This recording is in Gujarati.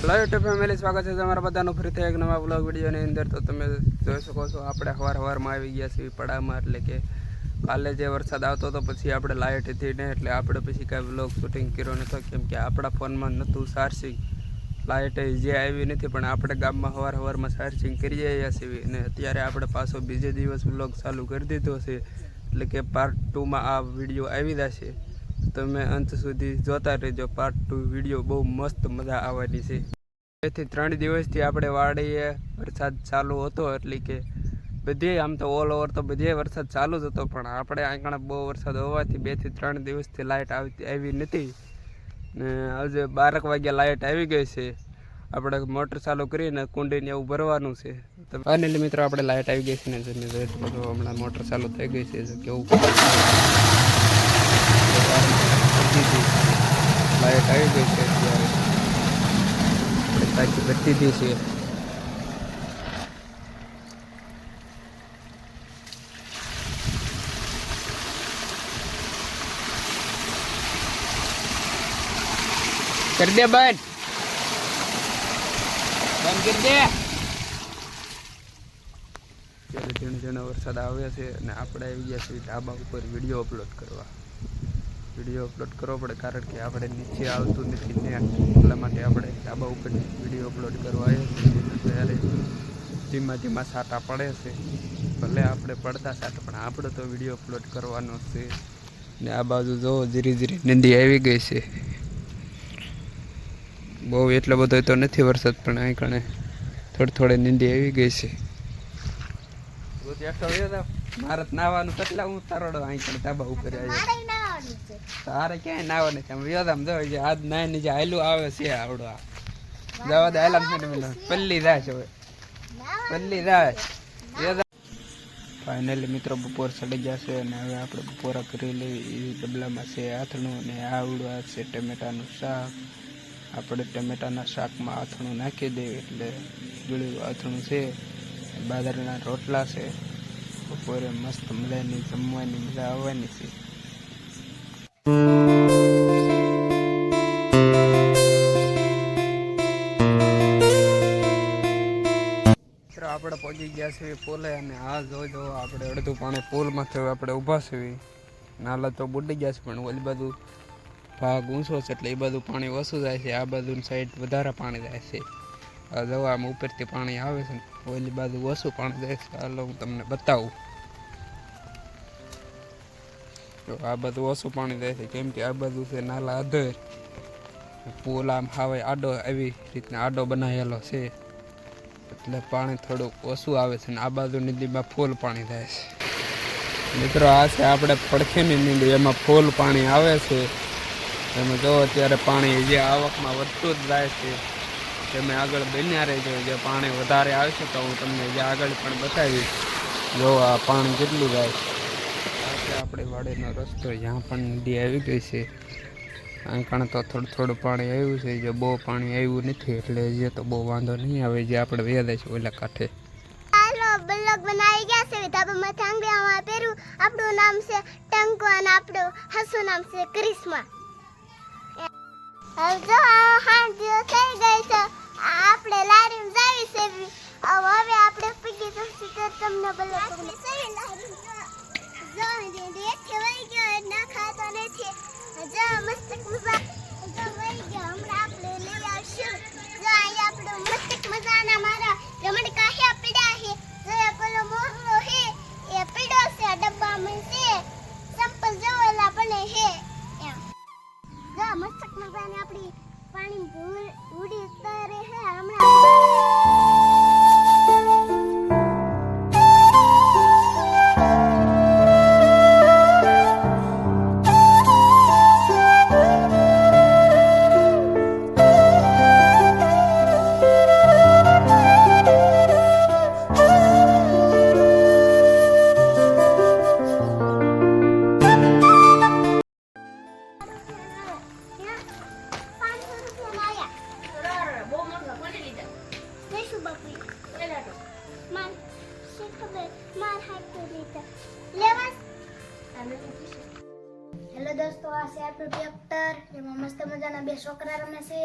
હેલો યુટ્યુબ ફેમિલી સ્વાગત છે તમારા બધાનું ફરીથી એક નવા બ્લોગ વિડીયોની અંદર. તો તમે જોઈ શકો છો, આપણે સવાર હવારમાં આવી ગયા છીએ પડામાં એટલે કે કાલે જે વરસાદ આવતો હતો, પછી આપણે લાઇટ હતી ને, એટલે આપણે પછી કાંઈ બ્લોગ શૂટિંગ કર્યો નહોતો, કેમ કે આપણા ફોનમાં નહોતું ચાર્જિંગ લાઇટ જે આવી નથી, પણ આપણે ગામમાં સવાર હવારમાં ચાર્જિંગ કરી રહ્યા છીએ. અને અત્યારે આપણે પાછો બીજે દિવસ બ્લોગ ચાલુ કરી દીધો છે. એટલે કે પાર્ટ ટુમાં આ વીડિયો આવી જશે. તમે અંત સુધી જોતા રહેજો. પાર્ટ ટુ વીડિયો બહુ મસ્ત મજા આવવાની છે. બેથી ત્રણ દિવસથી આપણે વાડીએ વરસાદ ચાલુ હતો એટલે કે બધે આમ તો ઓલ ઓવર તો બધે વરસાદ ચાલુ જ હતો, પણ આપણે આંકણા બહુ વરસાદ હોવાથી બેથી ત્રણ દિવસથી લાઇટ આવતી આવી નથી. ને આજે બારક વાગ્યા લાઇટ આવી ગઈ છે. આપણે મોટર ચાલુ કરીને કુંડીને એવું ભરવાનું છે. ફાઇનલી મિત્રો આપણે લાઇટ આવી ગઈ છે ને હમણાં મોટર ચાલુ થઈ ગઈ છે. કેવું લાઇટ છે ટાંકી ભરતી દી છે કરી દે બંધ બંધ કરી દે ત્યારે ઝીણો ઝીણો વરસાદ આવ્યો છે અને આપણે આવી ગયા છીએ ધાબા ઉપર વીડિયો અપલોડ કરવા. વીડિયો અપલોડ કરવો પડે કારણ કે આપણે નીચે આવતું નથી ને એટલા માટે આપણે ધાબા ઉપર વીડિયો અપલોડ કરવા આવ્યો ત્યારે ધીમા ધીમા સાટા પડે છે. ભલે આપણે પડતા સાટા પણ આપણે તો વીડિયો અપલોડ કરવાનો છે. ને આ બાજુ જો ધીરે ધીરે નદી આવી ગઈ છે. બહુ એટલો બધો તો નથી વરસાદ પણ અહીં કણે થોડી થોડી નીંદી આવી ગઈ છે. મારે નાવાનું કેટલા હું તારોડો અહીં કણે ધાબા ઉપર આવ્યો. તારે ક્યાંય નાવા નથી આમ વ્યોધામ જો જે આજ નાય નીચે આયલું આવે છે આવડો આ. જવા દે આયલામ છે પલ્લી રાહ છે પલ્લી જાય ફાઇનલી મિત્રો, બપોર સડી છે અને હવે આપણે બપોરા કરી લેવી એ ડબલામાં છે આથણું અને આવડું આ છે ટમેટાનું શાક. આપણે ટમેટાના શાકમાં આથણું નાખી દઈએ એટલે ગળ્યું આથણું છે. બાજરાના રોટલા છે. બપોરે મસ્ત મજાની જમવાની, મજા આવવાની છે. આપણે પહોંચી ગયા છીએ પોલે અને આ જોઈ જો આપણે અડધું પાણી પુલમાંથી આપણે ઊભા છીએ. નાલા તો બુડી ગયા છે, પણ ઓલી બાજુ ભાગ ઊંચો છે, એટલે એ બાજુ પાણી ઓછું જાય છે, આ બાજુની સાઈડ વધારે પાણી જાય છે. આ જો આમ ઉપરથી પાણી આવે છે ને, ઓલી બાજુ ઓછું પાણી જાય છે. હાલો હું તમને બતાવું. તો આ બધું ઓછું પાણી જાય છે. કેમ કે આ બાજુ છે નાલા અધર. પુલ આમ હાવે આડો એવી રીતના આડો બનાવેલો છે. એટલે પાણી થોડુંક ઓછું આવે છે ને આ બાજુ નદીમાં ફૂલ પાણી થાય છે. મિત્રો, આ છે આપણે પડખેની નદી. એમાં ફૂલ પાણી આવે છે. તમે જો અત્યારે પાણી જે આવકમાં વધતું જ જાય છે. તમે આગળ બન્યા રહેજો. જે પાણી વધારે આવશે તો હું તમને જે આગળ પણ બતાવીશ. જો આ પાણી કેટલું જાય છે. આપણે વાડીનો રસ્તો જ્યાં પણ નદી આવી ગઈ છે કારણ તો થોડું થોડું પાણી આવ્યું છે, જે બહુ પાણી આવ્યું નથી, એટલે જે તો બહુ વાંધો નહીં આવે, જે આપણે વ્યાદા છે ઓલા કાંઠે. બ્લોગ બનાવી ગયા છે ધાબામાં થાંગડિયામાં પહેરું. આપણું નામ છે ટંકો અને આપણું હસુ નામ છે ક્રિસ્મા હવે જો દિવસ થઈ ગઈ છે આપણે લારીમ જાવી છે. હવે આપણે પીગી તો તમને બ્લોગ જો હેલો દોસ્તો આ છે આપણું ટ્રેક્ટર એમાં મસ્ત મજાના બે છોકરા રમે છે.